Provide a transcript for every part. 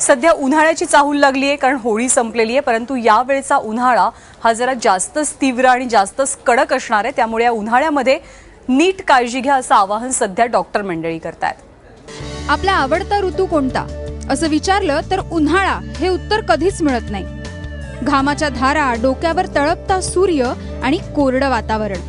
सध्या उन्हाळ्याची चाहूल लागली आहे कारण होळी संपलेली आहे परंतु यावेळचा उन्हाळा हा जरा जास्तच तीव्र आणि जास्तच कडक असणार आहे. त्यामुळे या उन्हाळ्यामध्ये नीट काळजी घ्या असं आवाहन सध्या डॉक्टर मंडळी करतायत. आपला आवडता ऋतू कोणता? असं विचारलं तर उन्हाळा हे उत्तर कधीच मिळत नाही. घामाच्या धारा डोक्यावर तळपता सूर्य आणि कोरडं वातावरण.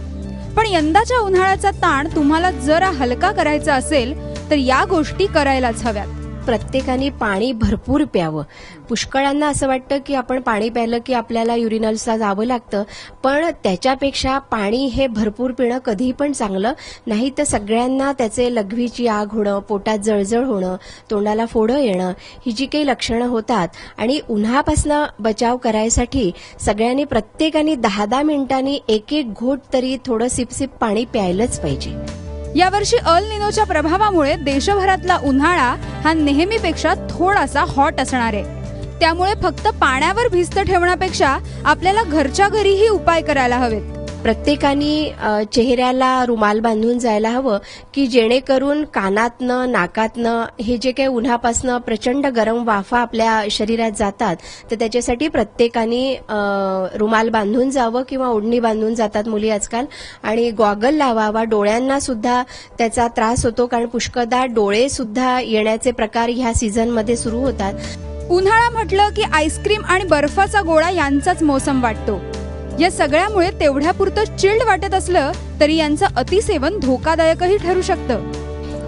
पण यंदाच्या उन्हाळ्याचा ताण तुम्हाला जरा हलका करायचा असेल तर या गोष्टी करायलाच हव्यात. प्रत्येकाने पाणी भरपूर प्यावं. पुष्कळांना असं वाटतं की आपण पाणी प्यायलं की आपल्याला युरिनल्सला जावं लागतं पण त्याच्यापेक्षा पाणी हे भरपूर पिणं कधीही पण चांगलं. नाही तर सगळ्यांना त्याचे लघवीची आग होणं पोटात जळजळ होणं तोंडाला फोडं येणं ही जी काही लक्षणं होतात. आणि उन्हापासनं बचाव करायसाठी सगळ्यांनी प्रत्येकाने दहा दहा मिनिटांनी एक एक घोट तरी थोडं सिपसिप पाणी प्यायलंच पाहिजे. यावर्षी अल निनोच्या प्रभावामुळे देशभरातला उन्हाळा हा नेहमीपेक्षा थोडासा हॉट असणार आहे. त्यामुळे फक्त पाण्यावर भिस्त ठेवण्यापेक्षा आपल्याला घरच्या घरीही उपाय करायला हवेत. प्रत्येकाने चेहऱ्याला रुमाल बांधून जायला हवं की जेणेकरून कानातनं नाकातनं हे जे काही उन्हापासनं प्रचंड गरम वाफा आपल्या शरीरात जातात तर त्याच्यासाठी प्रत्येकाने रुमाल बांधून जावं किंवा ओढणी बांधून जातात मुली आजकाल. आणि गॉगल लावावा डोळ्यांना सुद्धा त्याचा त्रास होतो कारण पुष्कदा डोळे सुद्धा येण्याचे प्रकार ह्या सीझनमध्ये सुरू होतात. उन्हाळा म्हटलं की आईस्क्रीम आणि बर्फाचा गोळा यांचाच मोसम वाटतो. या सगळ्यामुळे तेवढ्यापुरतं चिल्ड वाटत असलं तरी यांचं अतिसेवन धोकादायकही ठरू शकतं.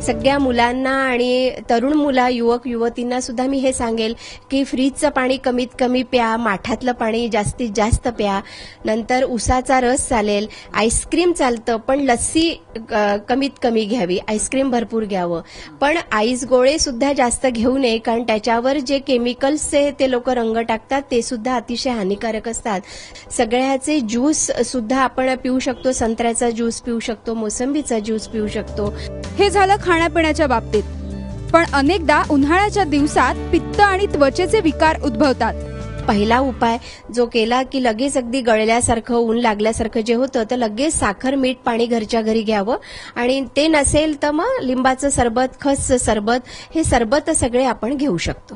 सगळ्या मुलांना आणि तरुण मुला युवक युवतींना सुद्धा मी हे सांगेल की फ्रीजचं पाणी कमीत कमी प्या माठातलं पाणी जास्तीत जास्त प्या. नंतर उसाचा रस चालेल आईस्क्रीम चालतं पण लस्सी कमीत कमी घ्यावी आईस्क्रीम भरपूर घ्यावं. पण आईस गोळे सुद्धा जास्त घेऊ नये कारण त्याच्यावर जे केमिकल्सचे ते लोक रंग टाकतात ते सुद्धा अतिशय हानिकारक असतात. सगळ्याचे ज्यूस सुद्धा आपण पिऊ शकतो संत्र्याचा ज्यूस पिऊ शकतो मोसंबीचा ज्यूस पिऊ शकतो. हे झालं खाण्यापिण्याच्या बाबतीत. पण अनेकदा उन्हाळ्याच्या दिवसात पित्त आणि त्वचेचे विकार उद्भवतात. पहिला उपाय जो केला की लगेच अगदी गळल्यासारखं ऊन लागल्यासारखं जे होतं तर लगेच साखर मीठ पाणी घरच्या घरी घ्यावं. आणि ते नसेल तर मग लिंबाचं सरबत खसचं सरबत हे सरबत सगळे आपण घेऊ शकतो.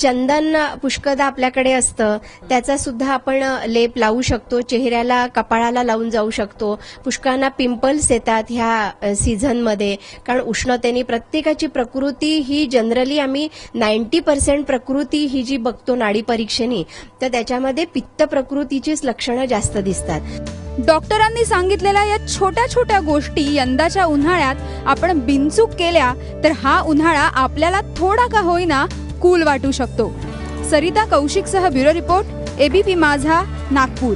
चंदन पुष्कदा आपल्याकडे असतं. त्याचा सुद्धा आपण लेप लावू शकतो. चेहऱ्याला कपाळाला लावून जाऊ शकतो. पुष्कळांना पिंपल्स येतात ह्या सीझनमध्ये. कारण उष्णतेने प्रत्येकाची प्रकृती ही जनरली आम्ही नाईन्टी पर्सेंट प्रकृती ही जी बघतो नाडी परीक्षेने तर त्याच्यामध्ये पित्त प्रकृतीचीच लक्षणं जास्त दिसतात. डॉक्टरांनी सांगितलेल्या या छोट्या छोट्या गोष्टी यंदाच्या उन्हाळ्यात आपण बिनचूक केल्या तर हा उन्हाळा आपल्याला थोडा का होईना कूल वाटू शकतो. Sarita कौशिकसह bureau report ABP Majha Nagpur.